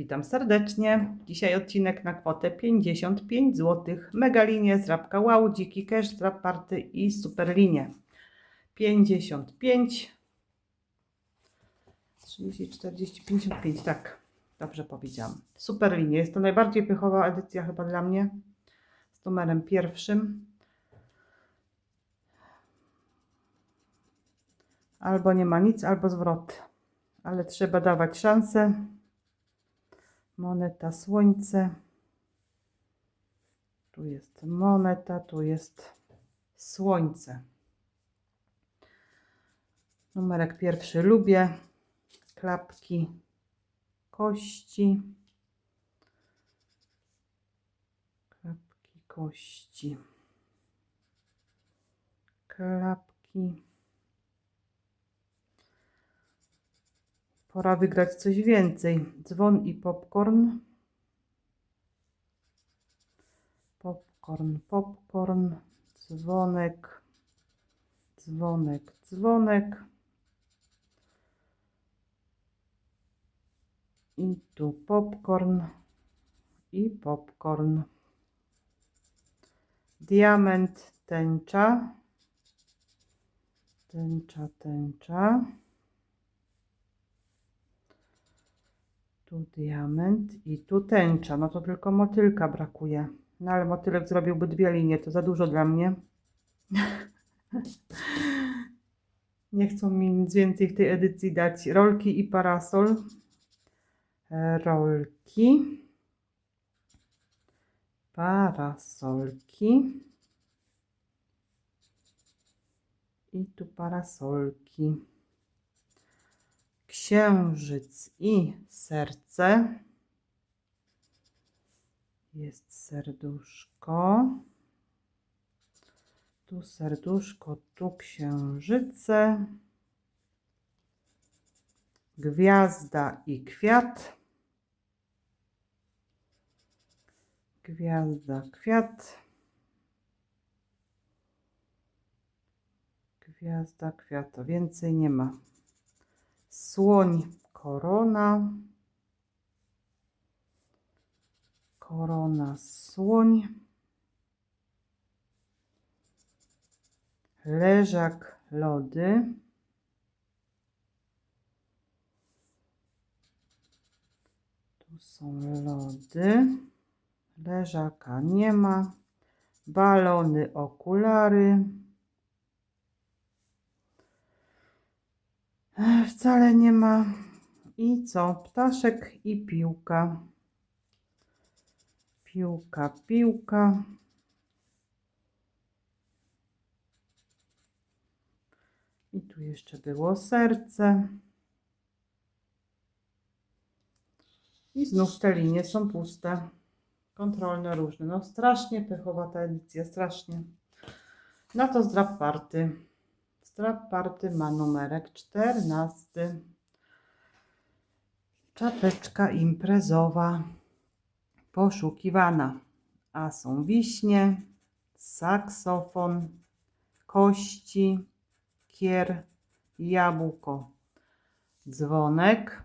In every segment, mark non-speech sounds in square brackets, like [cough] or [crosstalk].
Witam serdecznie. Dzisiaj odcinek na kwotę 55 zł. Megalinie, zrabka wow, dziki cash, zrab party i superlinie. 55 30, 40, 55, tak. Dobrze powiedziałam. Superlinie. Jest to najbardziej pychowa edycja chyba dla mnie. Z numerem pierwszym. Albo nie ma nic, albo zwrot. Ale trzeba dawać szansę. Moneta słońce. Tu jest moneta, tu jest słońce. Numerek pierwszy lubię. Klapki kości. Klapki kości. Klapki. Pora wygrać coś więcej. Dzwon i popcorn. Popcorn, popcorn. Dzwonek. Dzwonek, dzwonek. I tu popcorn. I popcorn. Diament, tęcza. Tęcza, tęcza. Tu diament i tu tęcza. No to tylko motylka brakuje. No ale motylek zrobiłby dwie linie, to za dużo dla mnie. [laughs] Nie chcą mi nic więcej w tej edycji dać. Rolki i parasol. E, Rolki. Parasolki. I tu parasolki księżyc i serce. Jest serduszko. Tu serduszko, tu księżyce. Gwiazda i kwiat. Gwiazda, kwiat. Gwiazda, kwiat. Więcej nie ma słoń korona, korona słoń, leżak lody, tu są lody, leżaka nie ma, balony okulary, Wcale nie ma. I co? Ptaszek i piłka. Piłka, piłka. I tu jeszcze było serce. I znów te linie są puste. Kontrolne różne. No strasznie pechowa ta edycja, strasznie. No to zdrab party. Strap party ma numerek 14. Czapeczka imprezowa. Poszukiwana. A są wiśnie, saksofon, kości, kier, jabłko, dzwonek,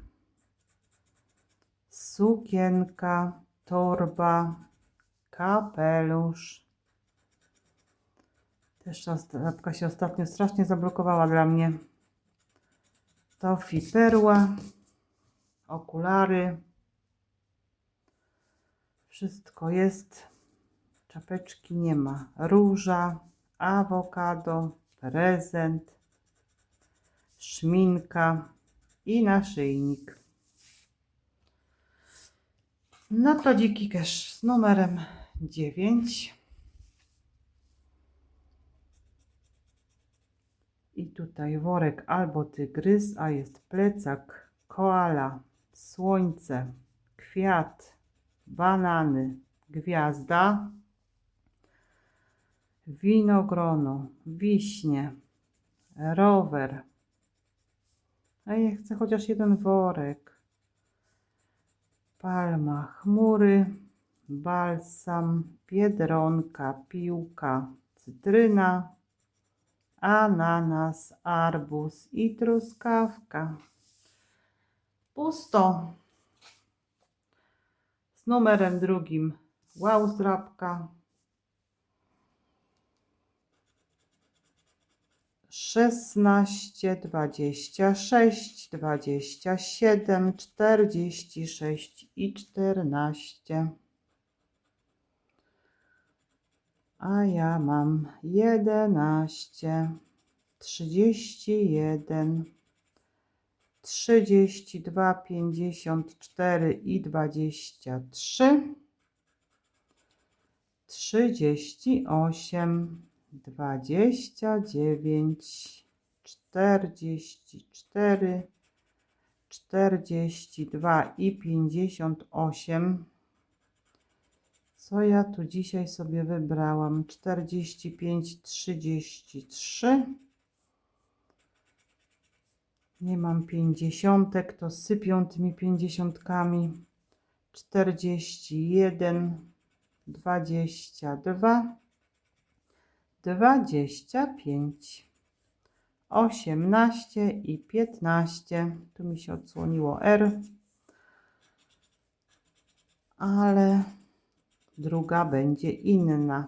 sukienka, torba, kapelusz, też ta strapka się ostatnio strasznie zablokowała dla mnie. Tofi perła, okulary. Wszystko jest. Czapeczki nie ma. Róża, awokado, prezent, szminka i naszyjnik. No to dziki cash z numerem 9. I tutaj worek albo tygrys, a jest plecak, koala, słońce, kwiat, banany, gwiazda, winogrono, wiśnie, rower. A ja chcę chociaż jeden worek. Palma, chmury, balsam, biedronka, piłka, cytryna, ananas, arbuz i truskawka. Pusto. z numerem drugim zdrabka. Szesnaście, dwadzieścia sześć, dwadzieścia siedem, czterdzieści sześć i czternaście. A ja mam jedenaście, trzydzieści jeden, trzydzieści dwa, pięćdziesiąt cztery i dwadzieścia trzy, trzydzieści osiem, dwadzieścia dziewięć, czterdzieści cztery, czterdzieści dwa i pięćdziesiąt osiem. Co ja tu dzisiaj sobie wybrałam? 45, 33. Nie mam pięćdziesiątek, to sypią tymi pięćdziesiątkami. 41, 22, 25, 18 i 15. Tu mi się odsłoniło R. Ale druga będzie inna.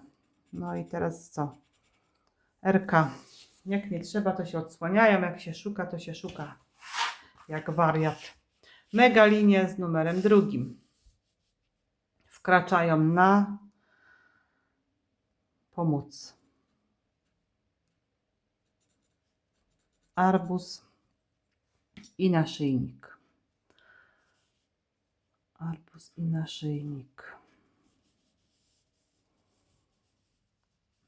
No i teraz co? RK. Jak nie trzeba, to się odsłaniają. Jak się szuka, to się szuka. Jak wariat. Mega linie z numerem drugim. Wkraczają na pomóc. Arbus i naszyjnik. Arbus i naszyjnik.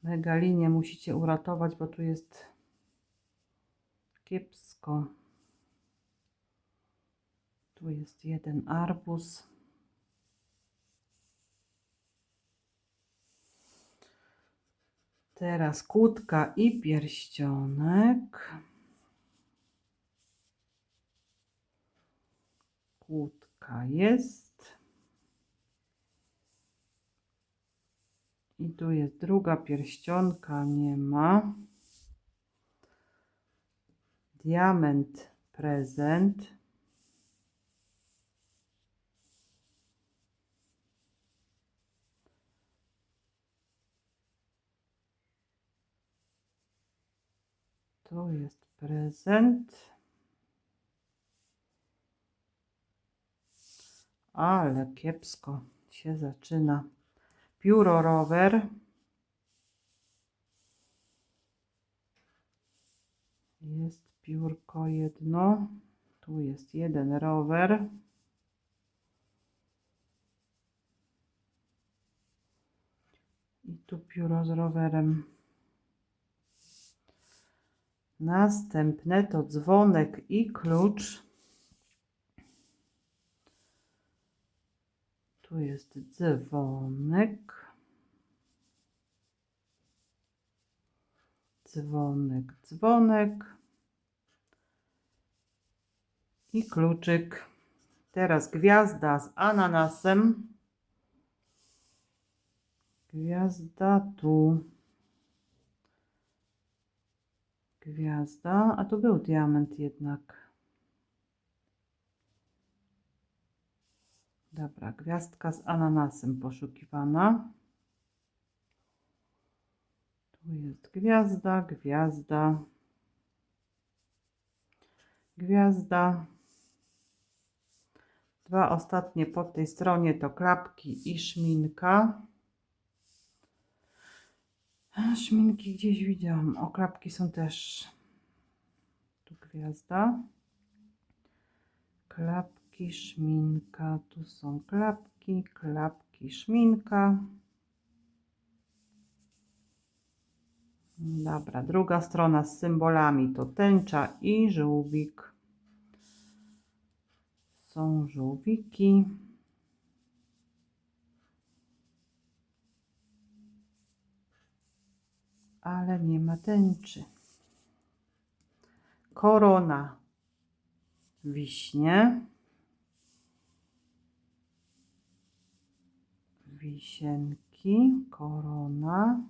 Mega linię musicie uratować, bo tu jest kiepsko. Tu jest jeden arbuz. Teraz kłódka i pierścionek. Kłódka jest. I tu jest druga pierścionka, nie ma. Diament prezent. Tu jest prezent. Ale kiepsko się zaczyna. Pióro rower. Jest piórko jedno. Tu jest jeden rower. I tu pióro z rowerem. Następne to dzwonek i klucz. Tu jest dzwonek. Dzwonek, dzwonek. I kluczyk. Teraz gwiazda z ananasem. Gwiazda tu. Gwiazda, a tu był diament jednak. Dobra, gwiazdka z ananasem poszukiwana. Tu jest gwiazda, gwiazda, gwiazda. Dwa ostatnie po tej stronie to klapki i szminka. Szminki gdzieś widziałam. O, klapki są też. Tu gwiazda. Klapki, szminka. Tu są klapki, klapki, szminka. Dobra, druga strona z symbolami to tęcza i żółwik. Są żółwiki. Ale nie ma tęczy. Korona. Wiśnie. Wisienki. Korona.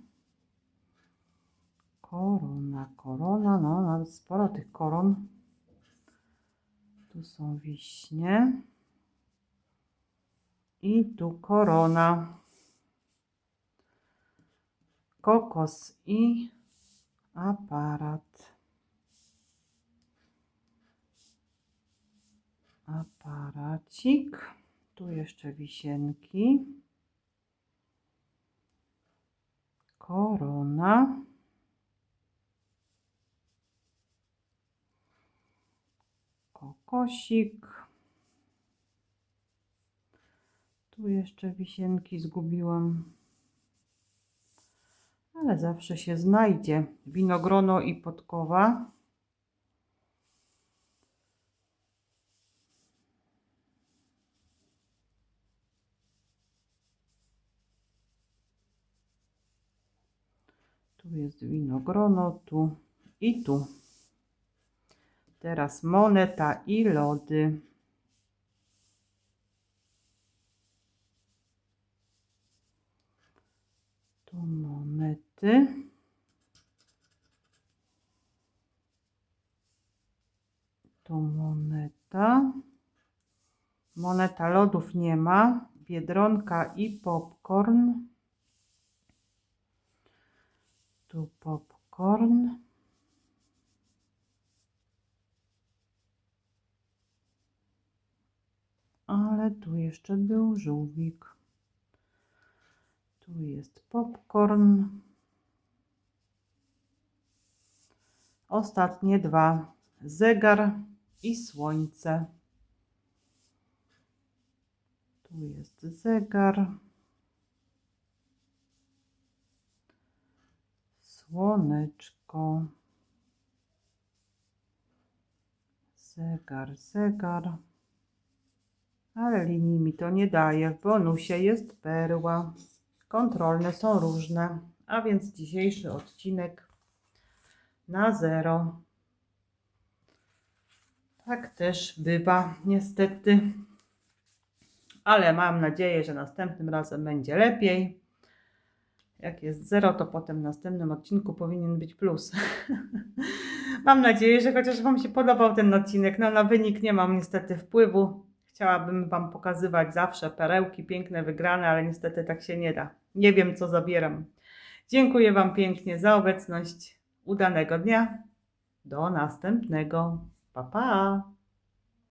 Korona, korona, no nawet sporo tych koron. Tu są wiśnie. I tu korona. Kokos i aparat. Aparacik. Tu jeszcze wisienki. Korona. Kokosik. Tu jeszcze wisienki zgubiłam. Ale zawsze się znajdzie. Winogrono i podkowa. Tu jest winogrono, tu i tu. Teraz moneta i lody. Tu monety. Tu moneta. Moneta lodów nie ma. Biedronka i popcorn. Tu popcorn. Ale tu jeszcze był żółwik. Tu jest popcorn. Ostatnie dwa. Zegar i słońce. Tu jest zegar. Słoneczko. Zegar, zegar. Ale linii mi to nie daje. W bonusie jest perła. Kontrolne są różne. A więc dzisiejszy odcinek na zero. Tak też bywa, niestety. Ale mam nadzieję, że następnym razem będzie lepiej. Jak jest zero, to potem w następnym odcinku powinien być plus. [laughs] mam nadzieję, że chociaż Wam się podobał ten odcinek. No na wynik nie mam niestety wpływu. Chciałabym Wam pokazywać zawsze perełki piękne, wygrane, ale niestety tak się nie da. Nie wiem, co zabieram. Dziękuję Wam pięknie za obecność. Udanego dnia. Do następnego. Pa, pa.